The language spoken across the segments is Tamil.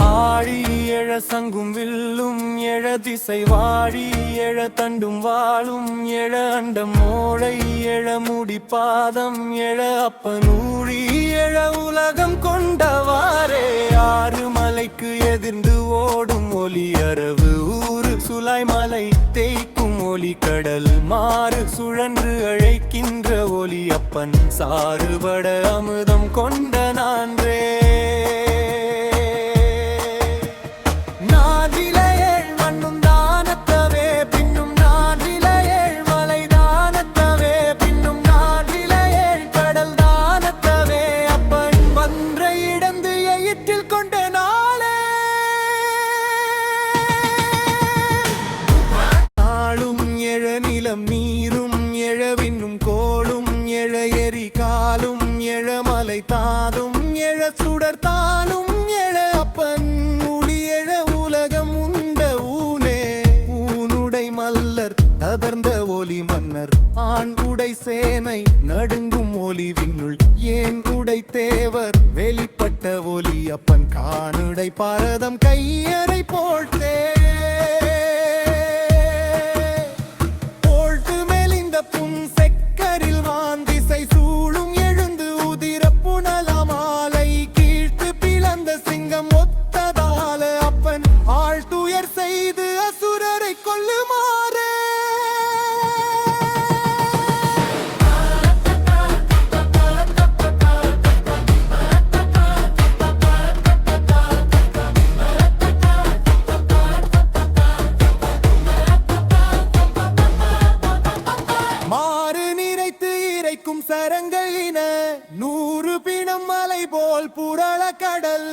ஆழி எழ சங்கும் வில்லும் எழ திசை வாழி எழ தண்டும் வாழும் எழ அண்டம் மோளை எழ முடி பாதம் எழ அப்ப நூழி எழ உலகம் கொண்டவாறே. ஆறு மலைக்கு எதிர்ந்து ஓடும் ஒலி அரவு ஊறு சுலாய் மலை தேய்க்கும் ஒலி கடல் மாறு சுழன்று அழைக்கின்ற ஒலி அப்பன் சாறுபட அமுதம் கொண்ட நான்றே. எழ நீரும் எழவின்னும் கோளும் எழ எரி காலும் எழ மலை தாதும் எழ சுடர் தானும் எழ அப்பன் ஒளி எழ உலகம் உண்ட ஊனே. ஊனுடை மல்லர் தகர்ந்த ஒலி மன்னர். ஆண் உடை சேனை நடுங்கும் ஒலி விண்ணுள். ஏன் உடை தேவர்? வெளிப்பட்ட ஒலி அப்பன் காணுடை பாரதம். கையறை போல போல் புரள கடல்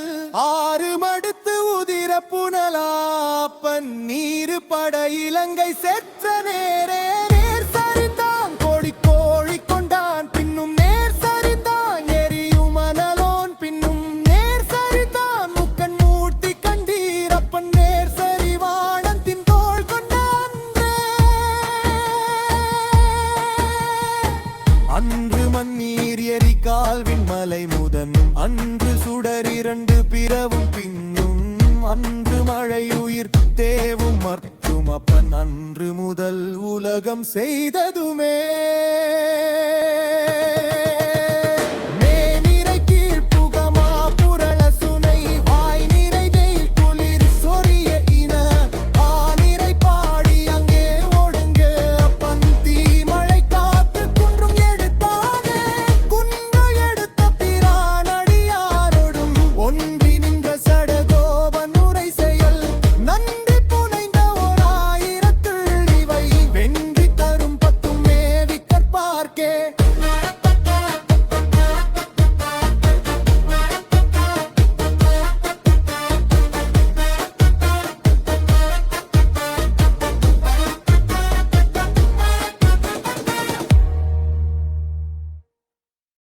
ஆறு மடுத்து உதிர புனலாப்பன் நீரு பட இலங்கை செற்ற நேரே. நேர் சரிந்தான் கோடி கோழி கொண்டான் பின்னும் நேர் சரிந்தான் எரியும் மணலோன் பின்னும் நேர் சரிந்தான் முக்கன் மூர்த்தி கண்டீரப்பன் நேர் சரிவாணன் தின் தோள் கொண்டான்றே. அன்று மண்ணீர் எரி கால்வின் மலை அன்று சுடர் இரண்டு பிறவும் பின்னும் அன்று மழையுயிர் தேவும் மற்றும் அப்பன் அன்று முதல் உலகம் செய்ததுமே.